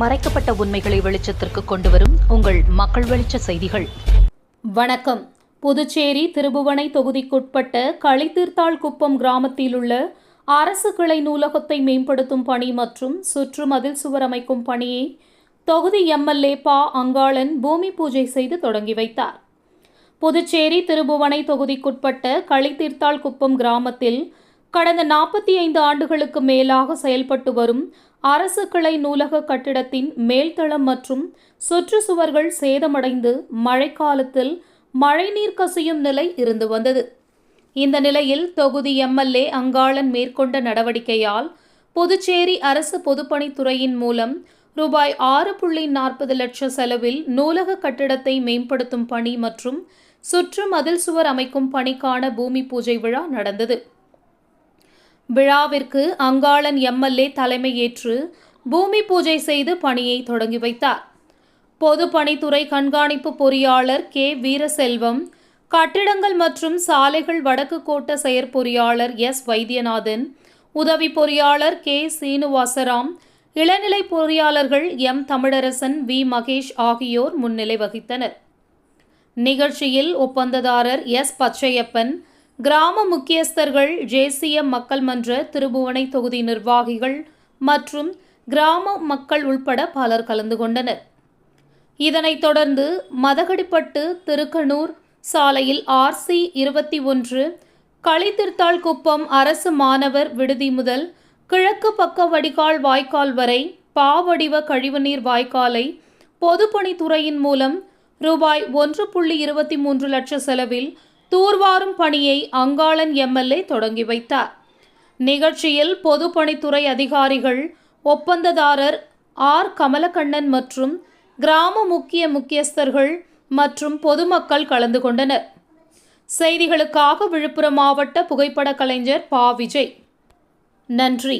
மறைக்கப்பட்ட உண்மைகளை வெளிச்சத்திற்கு கொண்டு வரும் உங்கள் மக்கள் வெளிச்ச செய்திகள். வணக்கம். புதுச்சேரி திருபுவனை தொகுதிக்குட்பட்ட களித்தீர்த்தாள் குப்பம் கிராமத்தில் உள்ள அரசு கிளை நூலகத்தை மேம்படுத்தும் பணி மற்றும் சுற்று மதில் சுவர் அமைக்கும் பணியை தொகுதி எம்எல்ஏ பா. அங்காளன் பூமி பூஜை செய்து தொடங்கி வைத்தார். புதுச்சேரி திருபுவனை தொகுதிக்குட்பட்ட களித்தீர்த்தாள் குப்பம் கிராமத்தில் கடந்த நாற்பத்தி ஐந்து ஆண்டுகளுக்கு மேலாக செயல்பட்டு வரும் அரசு கிளை நூலக கட்டிடத்தின் மேல்தளம் மற்றும் சுற்றுச்சுவர்கள் சேதமடைந்து மழைக்காலத்தில் மழைநீர் கசியும் நிலை இருந்து வந்தது. இந்த நிலையில் தொகுதி எம்எல்ஏ அங்காளன் மேற்கொண்ட நடவடிக்கையால் புதுச்சேரி அரசு பொதுப்பணித்துறையின் மூலம் ரூபாய் ஆறு புள்ளி நாற்பது லட்ச செலவில் நூலக கட்டிடத்தை மேம்படுத்தும் பணி மற்றும் சுற்று மதில் சுவர் அமைக்கும் பணிக்கான பூமி பூஜை விழா நடந்தது. விழாவிற்கு அங்காளன் எம்எல்ஏ தலைமையேற்று பூமி பூஜை செய்து பணியை தொடங்கி வைத்தார். பொதுப்பணித்துறை கண்காணிப்பு பொறியாளர் கே. வீரசெல்வம் கட்டிடங்கள் மற்றும் சாலைகள் வடக்கு கோட்ட செயற்பொறியாளர் எஸ். வைத்தியநாதன் உதவி பொறியாளர் கே. சீனிவாசராம் இளநிலை பொறியாளர்கள் எம். தமிழரசன் வி. மகேஷ் ஆகியோர் முன்னிலை வகித்தனர். நிகழ்ச்சியில் ஒப்பந்ததாரர் எஸ். பச்சையப்பன் கிராம முக்கியஸ்தர்கள் தேசிய மக்கள் மன்ற திருபுவனை தொகுதி நிர்வாகிகள் மற்றும் கிராம மக்கள் உள்பட பலர் கலந்து கொண்டனர். இதனைத் தொடர்ந்து மதகடிப்பட்டு திருக்கனூர் சாலையில் ஆர்சி இருபத்தி ஒன்று களித்திருத்தாள் குப்பம் அரசு மாணவர் விடுதி முதல் கிழக்கு பக்க வடிகால் வாய்க்கால் வரை பாவடிவ கழிவுநீர் வாய்க்காலை பொதுப்பணித்துறையின் மூலம் ரூபாய் ஒன்று புள்ளி இருபத்தி மூன்று லட்ச செலவில் தூர்வாரும் பணியை அங்காளன் எம்எல்ஏ தொடங்கி வைத்தார். நிகழ்ச்சியில் பொதுப்பணித்துறை அதிகாரிகள் ஒப்பந்ததாரர் ஆர். கமலக்கண்ணன் மற்றும் கிராம முக்கிய முக்கியஸ்தர்கள் மற்றும் பொதுமக்கள் கலந்து கொண்டனர். செய்திகளுக்காக விழுப்புரம் மாவட்ட புகைப்பட கலைஞர் பா. விஜய். நன்றி.